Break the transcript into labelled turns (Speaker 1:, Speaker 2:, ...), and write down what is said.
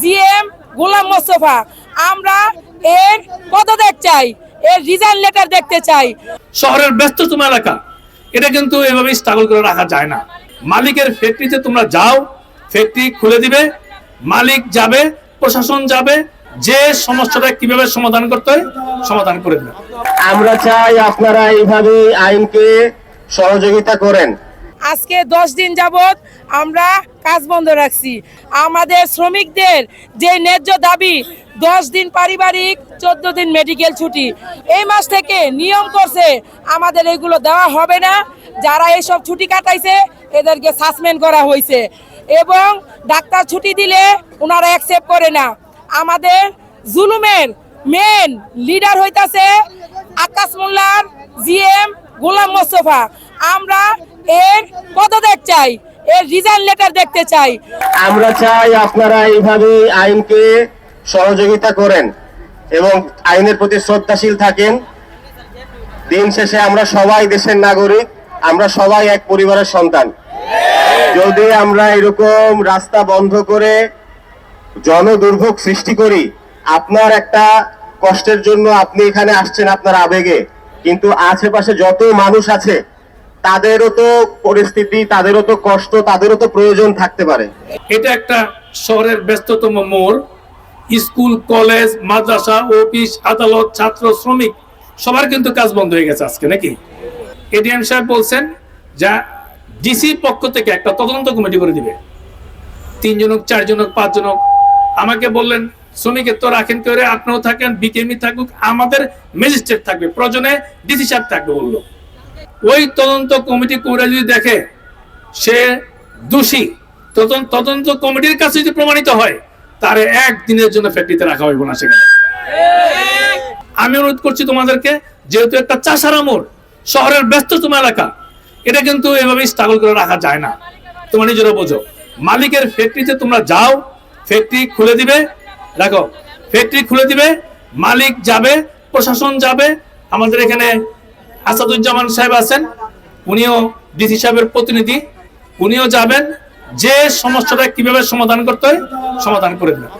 Speaker 1: GM Golam Mostafa. আমরা এর পদত্যাগ চাই এর রিজাইন লেটার দেখতে চাই।
Speaker 2: শহরের ব্যস্ততম এলাকা এটা কিন্তু এভাবে স্ট্রাগল করে রাখা যায় না। মালিকের ফ্যাক্টরিতে তোমরা যাও ফ্যাক্টরি খুলে দিবে মালিক যাবে প্রশাসন যাবে যে সমস্যাটা কীভাবে সমাধান করতে হয় সমাধান করে দেবে।
Speaker 3: আমরা চাই আপনারা এইভাবে আইনকে সহযোগিতা করেন।
Speaker 1: আজকে দশ দিন যাবত আমরা কাজ বন্ধ রাখছি। আমাদের শ্রমিকদের যে ন্যায্য দাবি, দশ দিন পারিবারিক, চোদ্দ দিন মেডিকেল ছুটি, এই মাস থেকে নিয়ম করছে আমাদের এগুলো দেওয়া হবে না। যারা এইসব ছুটি কাটাইছে, এদেরকে সাসপেন্ড করা হয়েছে এবং ডাক্তার ছুটি দিলে ওনারা অ্যাকসেপ্ট করে না। আমাদের জুলুমের মেন লিডার হইতাছে আকাশ মোল্লার জিএম গোলাম মোস্তফা। আমরা এর পদত্যাগ চাই, এর রিজাইন লেটার দেখতে চাই।
Speaker 3: আমরা চাই আপনারা এইভাবে আইনকে সহযোগিতা করেন এবং আইনের প্রতি শ্রদ্ধাশীল থাকেন। দিন শেষে আমরা সবাই দেশের নাগরিক, আমরা সবাই এক পরিবারের সন্তান। যদি আমরা এরকম রাস্তা বন্ধ করে জনদুর্ভোগ সৃষ্টি করি, আপনার একটা কষ্টের জন্য আপনি এখানে আসছেন আপনার আবেগে। কিন্তু আশেপাশে যত মানুষ আছে, তাদেরও তো পরিস্থিতি, তাদেরও তো কষ্ট, তাদেরও তো প্রয়োজন থাকতে পারে।
Speaker 2: এটা একটা শহরের ব্যস্ততম মোড়। স্কুল, কলেজ, মাদ্রাসা, অফিস, আদালত, ছাত্র, শ্রমিক, সবার কিন্তু কাজ বন্ধ হয়ে গেছে আজকে, নাকি? এডিএম সাহেব বলছেন যা ডিসি পক্ষ থেকে একটা তদন্ত কমিটি করে দিবে। তিনজন হোক চারজন পাঁচজন আমাকে বললেন শ্রমিকের তো রাখেন করে আপনিও থাকেন বিকেমি থাকুক, আমাদের ম্যাজিস্ট্রেট থাকবে, প্রয়োজনে ডিসি সাহেব থাকবে বলল। ওই তদন্ত কমিটি করে যদি দেখে সে দোষী তদন্ত কমিটির কাছে যদি প্রমাণিত হয়, তারে একদিনের জন্য ফ্যাক্টরিতে রাখা হইব না সেখানে। আমি অনুরোধ করছি তোমাদেরকে, যেহেতু একটা চাষার মোড় শহরের ব্যস্ততম এলাকা, এটা কিন্তু এভাবে স্ট্রাগল করে রাখা যায় না। তোমরা নিজেরা বোঝো। মালিকের ফ্যাক্টরিতে তোমরা যাও, ফ্যাক্টরি খুলে দিবে দেখো ফ্যাক্টরি খুলে দিবে, মালিক যাবে, প্রশাসন যাবে। আমাদের এখানে আসাদুজ্জামান সাহেব আছেন, উনিও ডিসি সাহেবের প্রতিনিধি। উনিও যাবেন, যে সমস্যাটা কীভাবে সমাধান করতে হয়, সমাধান করে দেবেন।